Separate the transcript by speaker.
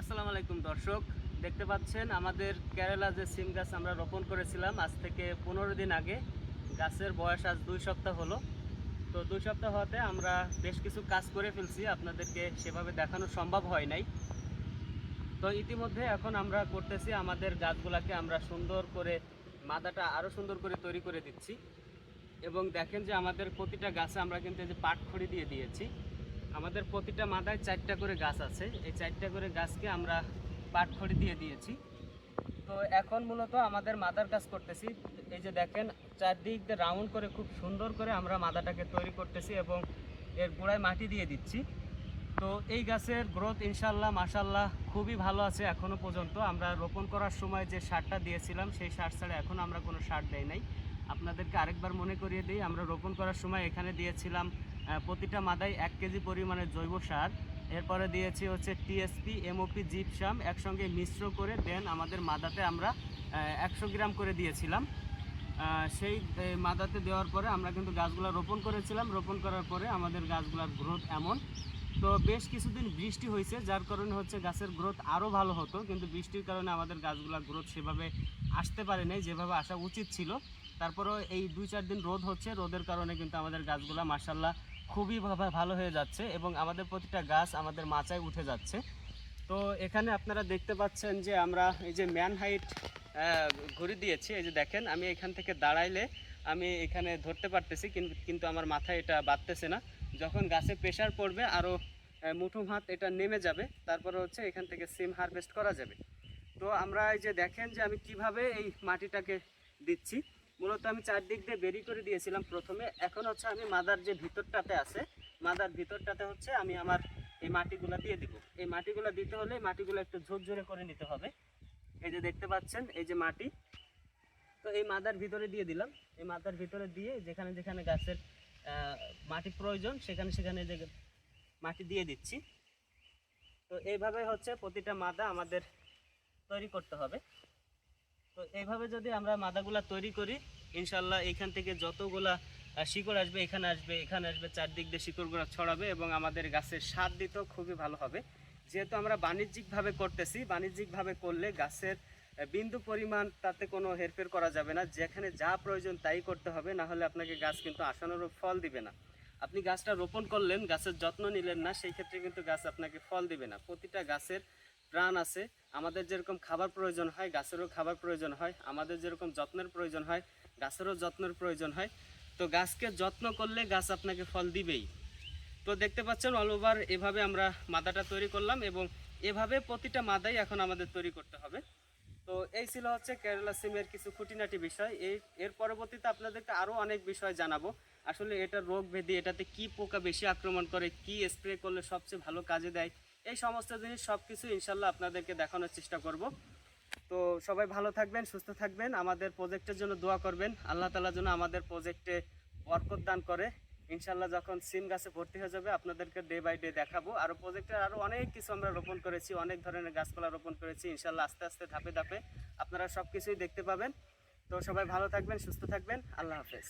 Speaker 1: আসসালামু আলাইকুম দর্শক, দেখতে পাচ্ছেন আমাদের কেরালা যে সিম গাছ আমরা রোপণ করেছিলাম, আজ থেকে পনেরো দিন আগে। গাছের বয়স আজ দুই সপ্তাহ হলো। তো দুই সপ্তাহ হতে আমরা বেশ কিছু কাজ করে ফেলছি, আপনাদেরকে সেভাবে দেখানো সম্ভব হয় নাই। তো ইতিমধ্যে এখন আমরা করতেছি, আমাদের গাছগুলাকে আমরা সুন্দর করে, মাদাটা আরও সুন্দর করে তৈরি করে দিচ্ছি। এবং দেখেন যে আমাদের প্রতিটা গাছে আমরা কিন্তু এই যে পাটখড়ি দিয়ে দিয়েছি। আমাদের প্রতিটা মাদায় চারটা করে গাছ আছে। এই চারটা করে গাছকে আমরা পাটখড়ি দিয়ে দিয়েছি। তো এখন মূলত আমাদের মাদার কাজ করতেছি। এই যে দেখেন, চারদিক দিয়ে রাউন্ড করে, খুব সুন্দর করে আমরা মাদাটাকে তৈরি করতেছি এবং এর গোড়ায় মাটি দিয়ে দিচ্ছি। তো এই গাছের গ্রোথ ইনশাল্লাহ মাশাল্লাহ খুবই ভালো আছে এখনও পর্যন্ত। আমরা রোপণ করার সময় যে সারটা দিয়েছিলাম, সেই সার ছাড়া এখন আমরা কোনো সার দেই নাই। আপনাদেরকে আরেকবার মনে করিয়ে দিই, আমরা রোপণ করার সময় এখানে দিয়েছিলাম প্রতিটা মাদায় এক কেজি পরিমাণে জৈব সার। এরপরে দিয়েছি হচ্ছে টিএসপি এমওপি জিপসাম একসঙ্গে মিশ্র করে দেন আমাদের মাদাতে আমরা একশো গ্রাম করে দিয়েছিলাম। সেই মাদাতে দেওয়ার পরে আমরা কিন্তু গাছগুলো রোপণ করেছিলাম। রোপণ করার পরে আমাদের গাছগুলোর গ্রোথ এমন। তো বেশ কিছুদিন বৃষ্টি হয়েছে, যার কারণে হচ্ছে গাছের গ্রোথ আরও ভালো হতো। কিন্তু বৃষ্টির কারণে আমাদের গাছগুলোর গ্রোথ সেভাবে আসতে পারে নাই, যেভাবে আসা উচিত ছিল। তারপরেও এই দুই চার দিন রোদ হচ্ছে। রোদের কারণে কিন্তু আমাদের গাছগুলো মাসাল্লাহ খুবই ভালো হয়ে যাচ্ছে এবং আমাদের প্রতিটা গাছ আমাদের মাচায় উঠে যাচ্ছে। তো এখানে আপনারা দেখতে পাচ্ছেন যে আমরা এই যে ম্যান হাইট ঘুরে দিয়েছি। এই যে দেখেন, আমি এখান থেকে দাঁড়াইলে আমি এখানে ধরতে পারতেছি কিন্তু আমার মাথায় এটা বাঁধতেছে না। যখন গাছে প্রেশার পড়বে আরও মুঠো হাত এটা নেমে যাবে। তারপরে হচ্ছে এখান থেকে সিম হারভেস্ট করা যাবে। তো আমরা এই যে দেখেন যে আমি কীভাবে এই মাটিটাকে দিচ্ছি। মূলত আমি চারদিক দিয়ে বেরি করে দিয়েছিলাম প্রথমে। এখন হচ্ছে আমি মাদার যে ভিতরটাতে আছে, মাদার ভিতরটাতে হচ্ছে আমি আমার এই মাটিগুলা দিয়ে দিব। এই মাটিগুলা দিতে হলে মাটিগুলো একটু ঝোরঝোরে করে নিতে হবে। এই যে দেখতে পাচ্ছেন, এই যে মাটি। তো এই মাদার ভিতরে দিয়ে দিলাম। এই মাদার ভিতরে দিয়ে যেখানে যেখানে গাছের মাটি প্রয়োজন, সেখানে সেখানে যে মাটি দিয়ে দিচ্ছি। তো এইভাবে হচ্ছে প্রতিটা মাদা আমাদের তৈরি করতে হবে। তো এইভাবে যদি আমরা মাদাগুলা তৈরি করি ইনশাল্লাহ এখান থেকে যতগুলা শিকড় আসবে, এখানে আসবে এখানে আসবে, চারদিক দিয়ে শিকড়গুলো ছড়াবে এবং আমাদের গাছের স্বাদ দিতেও খুবই ভালো হবে। যেহেতু আমরা বাণিজ্যিকভাবে করতেছি, বাণিজ্যিকভাবে করলে গাছের বিন্দু পরিমাণ তাতে কোনো হেরফের করা যাবে না। যেখানে যা প্রয়োজন তাই করতে হবে, না হলে আপনাকে গাছ কিন্তু আসানোর ফল দিবে না। আপনি গাছটা রোপণ করলেন, গাছের যত্ন নিলেন না, সেই ক্ষেত্রে কিন্তু গাছ আপনাকে ফল দিবে না। প্রতিটা গাছের প্রাণ আছে, আমাদের যেরকম খাবার প্রয়োজন হয়, গাছেরও খাবার প্রয়োজন হয়, আমাদের যেরকম যত্নের প্রয়োজন হয়, গাছেরও যত্নের প্রয়োজন হয়, তো গাছকে যত্ন করলে গাছ আপনাকে ফল দিবেই। তো দেখতে পাচ্ছেন অল ওভার এভাবে আমরা মাদাটা তৈরি করলাম এবং এভাবে প্রতিটা মাদাই এখন আমাদের তৈরি করতে হবে। তো এই ছিল হচ্ছে কেরালা সিমের কিছু খুঁটিনাটি বিষয়। এই এর পরবর্তীতে আপনাদেরকে আরও অনেক বিষয় জানাব। আসলে এটা রোগ ভেদি এটাতে কি পোকা বেশি আক্রমণ করে, কি স্প্রে করলে সবচেয়ে ভালো কাজে দেয় এই সমস্ত জিনিস সব কিছু ইনশাল্লাহ আপনাদেরকে দেখানোর চেষ্টা করব। তো সবাই ভালো থাকবেন, সুস্থ থাকবেন। আমাদের প্রজেক্টের জন্য দোয়া করবেন। আল্লাহ তালা যেন আমাদের প্রজেক্টে বরকত দান করে। ইনশাল্লাহ যখন সিম গাছে ভর্তি হয়ে যাবে, আপনাদেরকে ডে বাই ডে দেখাবো। আর প্রজেক্টের আরও অনেক কিছু আমরা রোপণ করেছি, অনেক ধরনের গাছপালা রোপণ করেছি। ইনশাল্লাহ আস্তে আস্তে ধাপে ধাপে আপনারা সব কিছুই দেখতে পাবেন। তো সবাই ভালো থাকবেন, সুস্থ থাকবেন। আল্লাহ হাফেজ।